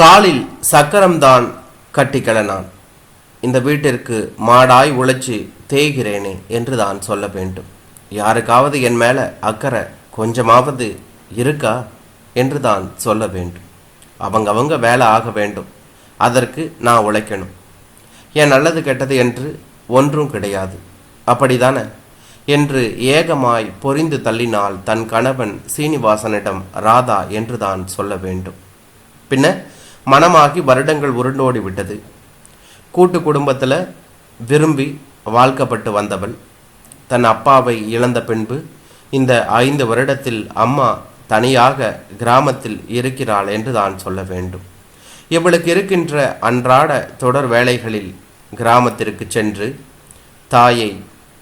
காலில் சக்கரம்தான் கட்டிக்கலனான். இந்த வீட்டிற்கு மாடாய் உழைச்சி தேய்கிறேனே என்று தான் சொல்ல வேண்டும். யாருக்காவது என் மேலே அக்கறை கொஞ்சமாவது இருக்கா என்று தான் சொல்ல வேண்டும். அவங்க அவங்க வேலை ஆக வேண்டும். அதற்கு நான் உழைக்கணும். என் நல்லது கெட்டது என்று ஒன்றும் கிடையாது. அப்படிதானே? என்று ஏகமாய் பொரிந்து தள்ளினால் தன் கணவன் சீனிவாசனிடம் ராதா என்று தான் சொல்ல வேண்டும். பின்ன மனமாகி வருடங்கள் உருண்டோடி விட்டது. கூட்டு குடும்பத்தில் விரும்பி வாழ்க்கப்பட்டு வந்தவள். தன் அப்பாவை இழந்த பின்பு இந்த ஐந்து வருடத்தில் அம்மா தனியாக கிராமத்தில் இருக்கிறாள் என்று தான் சொல்ல வேண்டும். இவளுக்கு இருக்கின்ற அன்றாட தொடர் வேலைகளில் கிராமத்திற்கு சென்று தாயை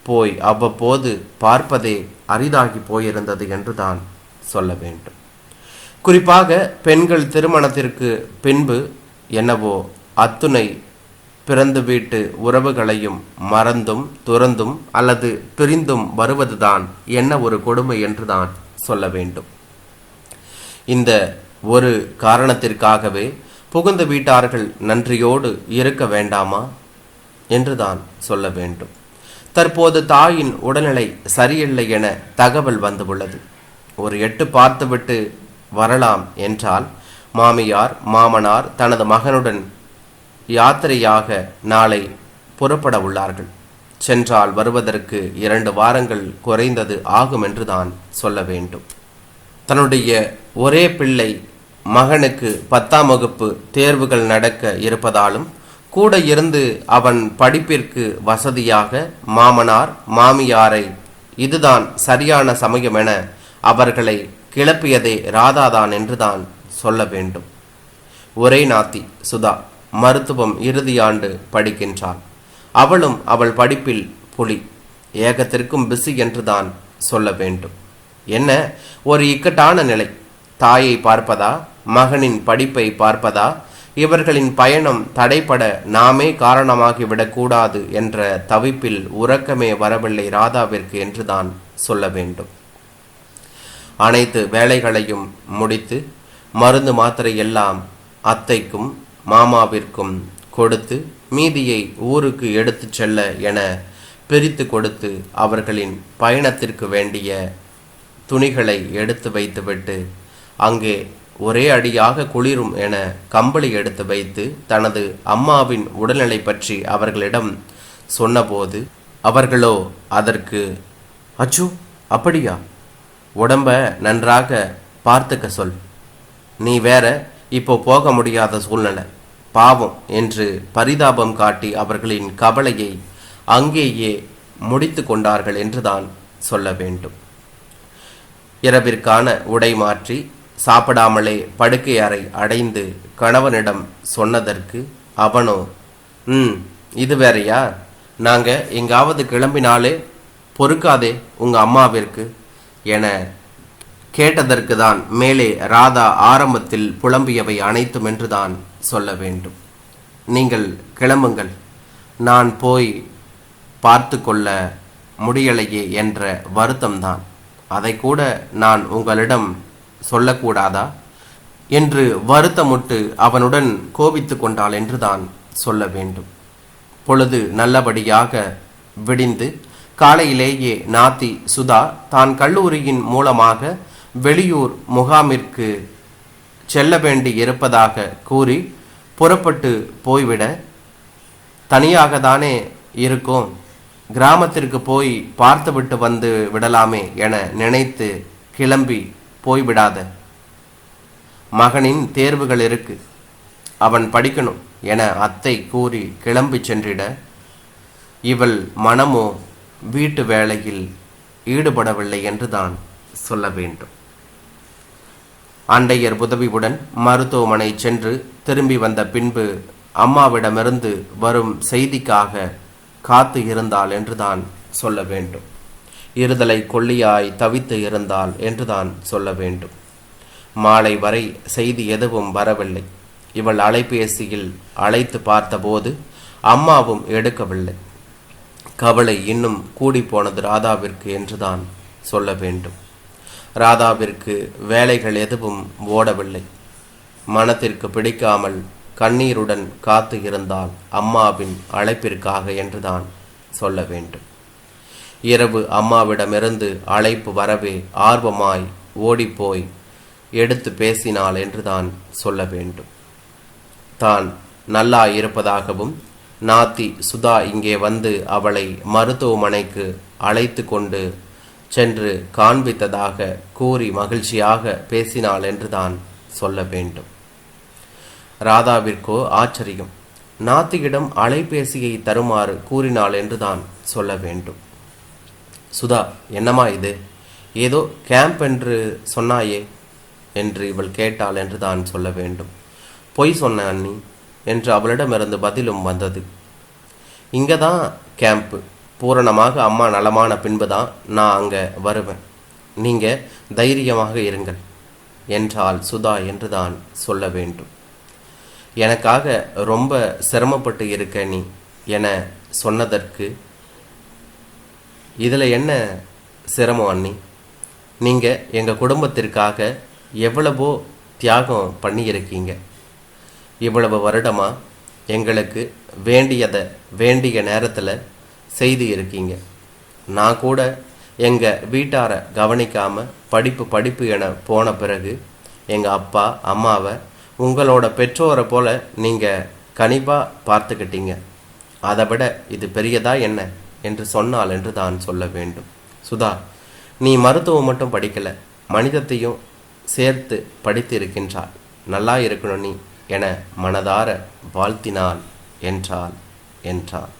போய் அவ்வப்போது பார்ப்பதே அரிதாகி போயிருந்தது என்று தான் சொல்ல வேண்டும். குறிப்பாக பெண்கள் திருமணத்திற்கு பின்பு என்னவோ அத்துணை பிறந்து வீட்டு உறவுகளையும் மறந்தும் துறந்தும் அல்லது பிரிந்தும் வருவதுதான் என்ன ஒரு கொடுமை என்று தான் சொல்ல வேண்டும். இந்த ஒரு காரணத்திற்காகவே புகுந்த வீட்டார்கள் நன்றியோடு இருக்க வேண்டாமா என்றுதான் சொல்ல வேண்டும். தற்போது தாயின் உடல்நிலை சரியில்லை என தகவல் வந்துள்ளது. ஒரு எட்டு பார்த்துவிட்டு வரலாம் என்றால் மாமியார் மாமனார் தனது மகனுடன் யாத்திரையாக நாளை புறப்பட உள்ளார்கள். சென்றால் வருவதற்கு இரண்டு வாரங்கள் குறைந்தது ஆகும் என்றுதான் சொல்ல வேண்டும். தன்னுடைய ஒரே பிள்ளை மகனுக்கு பத்தாம் வகுப்பு தேர்வுகள் நடக்க இருப்பதாலும் கூட இருந்து அவன் படிப்பிற்கு வசதியாக மாமனார் மாமியாரை இதுதான் சரியான சமயம் என அவர்களை கிளப்பியதே ராதாதான் என்றுதான் சொல்ல வேண்டும். ஒரே நாத்தி சுதா மருத்துவம் இறுதியாண்டு படிக்கின்றாள். அவளும் அவள் படிப்பில் புலி. ஏகத்திற்கும் பிஸி என்றுதான் சொல்ல வேண்டும். என்ன ஒரு இக்கட்டான நிலை. தாயை பார்ப்பதா மகனின் படிப்பை பார்ப்பதா இவர்களின் பயணம் தடைப்பட நாமே காரணமாகிவிடக்கூடாது என்ற தவிப்பில் உறக்கமே வரவில்லை ராதாவிற்கு என்றுதான் சொல்ல வேண்டும். அனைத்து வேலைகளையும் முடித்து மருந்து மாத்திரை எல்லாம் அத்தைக்கும் மாமாவிற்கும் கொடுத்து மீதியை ஊருக்கு எடுத்துச் செல்ல என பிரித்து கொடுத்து அவர்களின் பயணத்திற்கு வேண்டிய துணிகளை எடுத்து வைத்துவிட்டு அங்கே ஒரே அடியாக குளிரும் என கம்பளி எடுத்து வைத்து தனது அம்மாவின் உடல்நிலை பற்றி அவர்களிடம் சொன்னபோது அவர்களோ அதற்கு அச்சோ அப்படியா? உடம்ப நன்றாக பார்த்துக்க சொல். நீ வேற இப்போ போக முடியாத சூழ்நிலை. பாவம் என்று பரிதாபம் காட்டி அவர்களின் கவலையை அங்கேயே முடித்து கொண்டார்கள் என்றுதான் சொல்ல வேண்டும். இரவிற்கான உடை மாற்றி சாப்பிடாமலே படுக்கை அறை அடைந்து கணவனிடம் சொன்னதற்கு அவனோ ம் இது வேறையா? நாங்கள் எங்காவது கிளம்பினாலே பொறுக்காதே உங்கள் அம்மாவிற்கு. என கேட்டதற்கு தான் மேலே ராதா ஆரம்பத்தில் புலம்பியவை அனைத்தும் என்றுதான் சொல்ல வேண்டும். நீங்கள் கிளம்புங்கள். நான் போய் பார்த்து கொள்ள முடியலையே என்ற வருத்தம்தான். அதை கூட நான் உங்களிடம் சொல்லக்கூடாதா? என்று வருத்தமுட்டு அவனுடன் கோபித்து கொண்டாள் என்றுதான் சொல்ல வேண்டும். பொழுது நல்லபடியாக விடிந்து காலையிலேயே நாத்தி சுதா தான் கல்லூரியின் மூலமாக வெளியூர் முகாமிற்கு செல்ல வேண்டி இருப்பதாக கூறி புறப்பட்டு போய்விட தனியாக தானே இருக்கும். கிராமத்திற்கு போய் பார்த்துவிட்டு வந்து விடலாமே என நினைத்து கிளம்பி போய்விடாத மகனின் தேர்வுகள் இருக்கு. அவன் படிக்கணும் என அத்தை கூறி கிளம்பி சென்றிட இவள் மனமோ வீட்டு வேலையில் ஈடுபடவில்லை என்றுதான் சொல்ல வேண்டும். அண்டையர் உதவியுடன் மருத்துவமனை சென்று திரும்பி வந்த பின்பு அம்மாவிடமிருந்து வரும் செய்திக்காக காத்து இருந்தாள் என்றுதான் சொல்ல வேண்டும். இருதலை கொல்லியாய் தவித்து இருந்தாள் என்றுதான் சொல்ல வேண்டும். மாலை வரை செய்தி எதுவும் வரவில்லை. இவள் அலைபேசியில் அழைத்து பார்த்தபோது அம்மாவும் எடுக்கவில்லை. கவலை இன்னும் கூடி போனது ராதாவிற்கு என்றுதான் சொல்ல வேண்டும். ராதாவிற்கு வேலைகள் எதுவும் ஓடவில்லை. மனத்திற்கு பிடிக்காமல் கண்ணீருடன் காத்து இருந்தால் அம்மாவின் அழைப்பிற்காக என்றுதான் சொல்ல வேண்டும். இரவு அம்மாவிடமிருந்து அழைப்பு வரவே ஆர்வமாய் ஓடிப்போய் எடுத்து பேசினாள் என்றுதான் சொல்ல வேண்டும். தான் நல்லா இருப்பதாகவும் நாத்தி சுதா இங்கே வந்து அவளை மருத்துவமனைக்கு அழைத்து கொண்டு சென்று காண்பித்ததாக கூறி மகிழ்ச்சியாக பேசினாள் என்றுதான் சொல்ல வேண்டும். ராதாவிற்கோ ஆச்சரியம். நாத்தியிடம் அலைபேசியை தருமாறு கூறினாள் என்றுதான் சொல்ல வேண்டும். சுதா என்னம்மா இது? ஏதோ கேம்ப் என்று சொன்னாயே? என்று இவள் கேட்டாள் என்று தான் சொல்ல வேண்டும். பொய் சொன்ன அண்ணி என்று அவளிடமிருந்து பதிலும் வந்தது. இங்கே தான் கேம்ப்பு பூரணமாக அம்மா நலமான பின்பு தான் நான் அங்கே வருவேன். நீங்கள் தைரியமாக இருங்கள் என்றால் சுதா என்று தான் சொல்ல வேண்டும். எனக்காக ரொம்ப சிரமப்பட்டு இருக்க நீ என சொன்னதற்கு இதில் என்ன சிரமம் அண்ணி? நீங்கள் எங்கள் குடும்பத்திற்காக எவ்வளவோ தியாகம் பண்ணியிருக்கீங்க. இவ்வளவு வருடமாக எங்களுக்கு வேண்டியதை வேண்டிய நேரத்தில் செய்து இருக்கீங்க. நான் கூட எங்கள் வீட்டாரை கவனிக்காமல் படிப்பு படிப்பு என போன பிறகு எங்கள் அப்பா அம்மாவை உங்களோட பெற்றோரை போல நீங்கள் கனிவாக பார்த்துக்கிட்டீங்க. அதை விட இது பெரியதா என்ன என்று சொன்னால் என்று தான் சொல்ல வேண்டும். சுதா நீ மருத்துவம் மட்டும் படிக்கலை மனிதத்தையும் சேர்த்து படித்து இருக்கின்றாள் நல்லா இருக்கணும் நீ. என மனதார வாழ்த்தினாள் என்றாள் என்றான்